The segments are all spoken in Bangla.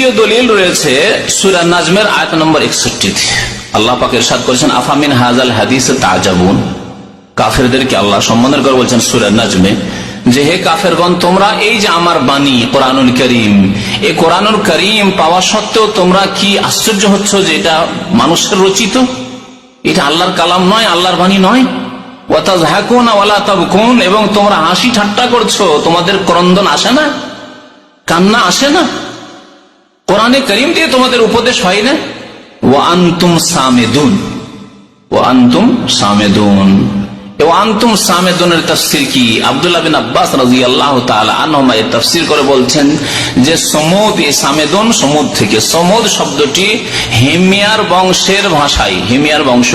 তৃতীয় দলিল রয়েছে সুরা নাজমের আয়ত নম্বর একষট্টি আল্লাহ পাক ইরশাদ করেছেন, আফামিন হাজাল হাদিস তাজাবুন? কাফেরদেরকে আল্লাহ সম্মানের করে বলছেন সুরা নাজমে? যে হে কাফেরগণ, তোমরা এই যে আমার বাণী, কোরআনুল করিম, এই কোরআনুল করিম পাওয়া সত্ত্বেও তোমরা কি আশ্চর্য হচ্ছ যে এটা মানুষের রচিত? এটা আল্লাহর কালাম নয়, আল্লাহর বাণী নয়? তাবকুন, এবং তোমরা হাসি ঠাট্টা করছ, তোমাদের ক্রন্দন আসে না? কান্না আসে না? কোরআনে করিম দিয়ে তোমাদের উপদেশ হয় না? ও আন্তুম সামেদুন। ও আন্তুম সামেদুন। আন্তুম সামেদুনের তফসির কি? আব্দুল্লাহ বিন আব্বাস রাজি আল্লাহ আনহমা এর তফসির করে বলছেন যে, সমুদ সমুদ থেকে। সমুদ শব্দটি হেমিয়ার বংশের ভাষায়, হেমিয়ার বংশ।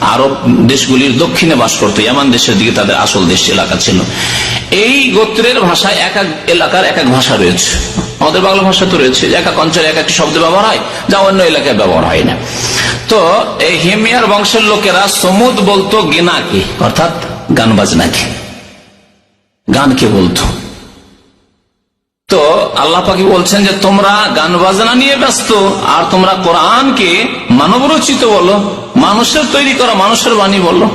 আরব দেশগুলির দক্ষিণে বাস করতো, ইয়ামান দেশের দিকে তাদের আসল দেশ এলাকা ছিল। এই গোত্রের ভাষায় এক এক এলাকার এক এক ভাষা রয়েছে। আমাদের বাংলা ভাষা তো রয়েছে এক এক অঞ্চলে এক একটি শব্দ ব্যবহার হয়, যা অন্য এলাকায় ব্যবহার হয় না। তো এই হেমিয়ার বংশের লোকেরা সমুদ বলতো গেনাকে, অর্থাৎ গান বাজনাকে গানকে বলতো? তো আল্লাহ পাকি বলছেন যে, তোমরা গান বাজনা নিয়ে ব্যস্ত, আর তোমরা কোরআনকে মানব রচিত বলো, মানুষের তৈরি করা মানুষের বাণী বলো।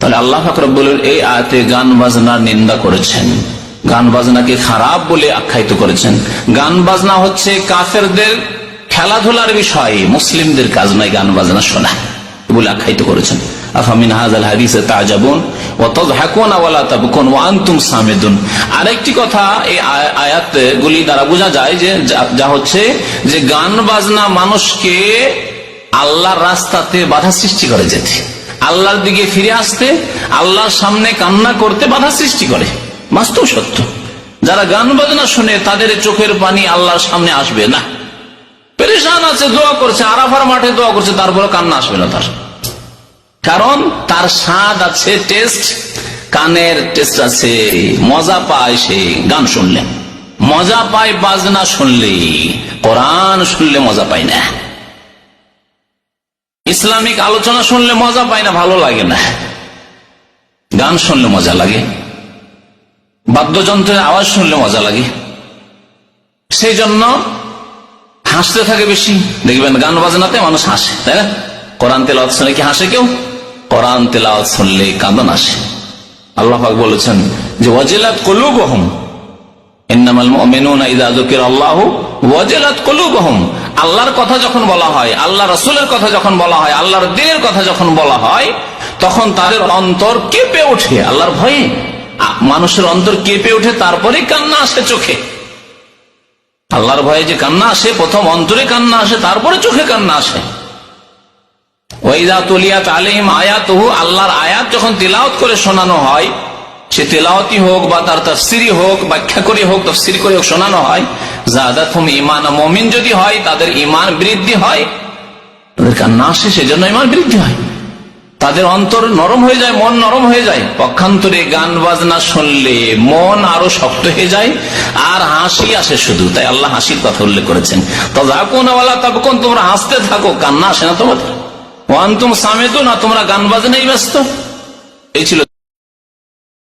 তাহলে আল্লাহ ফাকরবুলের এই আয়তে গান বাজনার নিন্দা করেছেন। গান বাজনাকে খারাপ বলে আখ্যায়িত করেছেন। গান বাজনা হচ্ছে কাফেরদের খেলাধুলার বিষয়, মুসলিমদের কাজ নয় গান বাজনা শোনা, বলে আখ্যায়িত করেছেন। আরেকটি কথা এই আয়াত গুলি দ্বারা বোঝা যায় যা- যা হচ্ছে যে গান বাজনা মানুষকে আল্লাহর রাস্তাতে বাধা সৃষ্টি করে যেতে, আল্লাহর দিকে ফিরে আসতে, আল্লাহর সামনে কান্না করতে বাধা সৃষ্টি করে। বাস্তব সত্য যারা গান বাজনা শুনে তাদের চোখের পানি আল্লাহর সামনে আসবে, না। পেরেশান আছে, দোয়া করছে, আরাফার মাঠে দোয়া করছে তারপরে কান্না আসবে না তার। কারণ তার স্বাদ আছে, টেস্ট। কানের টেস্ট আছে, মজা পায় সে গান শুনলে। মজা পায় বাজনা শুনলে, কোরআন শুনলে মজা পায় না। ইসলামিক আলোচনা শুনলে মজা পায় না, ভালো লাগে না। গান শুনলে মজা লাগে। বাদ্যযন্ত্রের আওয়াজ শুনলে মজা লাগে। সেই জন্য হাসতে থাকে বেশি। দেখবেন গান বাজনাতে মানুষ হাসে, তাই না? কোরআন তেলাওয়াত শুনে কি হাসে কেউ? কোরআন তেলাওয়াত শুনলে কাঁদন আসে। আল্লাহফাক বলেছেন যে, ওয়াজিলাত আল্লাহু ওয়াজিলাত কুলুবুহুম। আল্লাহর কথা যখন বলা হয়, আল্লাহ রাসূলের কথা যখন বলা হয়, আল্লাহর কথা যখন বলা হয়, তখন তাদের অন্তর কেঁপে ওঠে। আল্লাহর ভয়ে। মানুষের অন্তর কেঁপে ওঠে, তারপরে কান্না আসে চোখে। আল্লাহর ভয়ে যে কান্না আসে, প্রথম অন্তরে কান্না আসে, তারপরে চোখে কান্না আসে। ওইদা তুলিয়াত আলিম আয়াতহু, আল্লাহর আয়াত যখন তিলাওয়াত করে শোনানো হয়, সে তেলাওয়াতি হোক বা তার তফসিরি হোক ব্যাখ্যা করে হোক, তফসিরি করে হোক, শোনানো হয়। হুম ইমান মমিন যদি হয়, তাদের ইমান বৃদ্ধি হয়। তাদের কান্না আসে, সেজন্য ইমান বৃদ্ধি হয়। তাদের অন্তর নরম হয়ে যায়, মন নরম হয়ে যায়। পক্ষান্তরে গান বাজনা শুনলে মন আরও শক্ত হয়ে যায় আর হাসি আসে শুধু। তাই আল্লাহ হাসির কথা উল্লেখ করেছেন। তখন তখন তোমরা হাসতে থাকো, কান্না আসে না তোমাদের। ওয়ান্তুম সামেতো না তোমরা গান বাজনাই ব্যস্ত। এই ছিল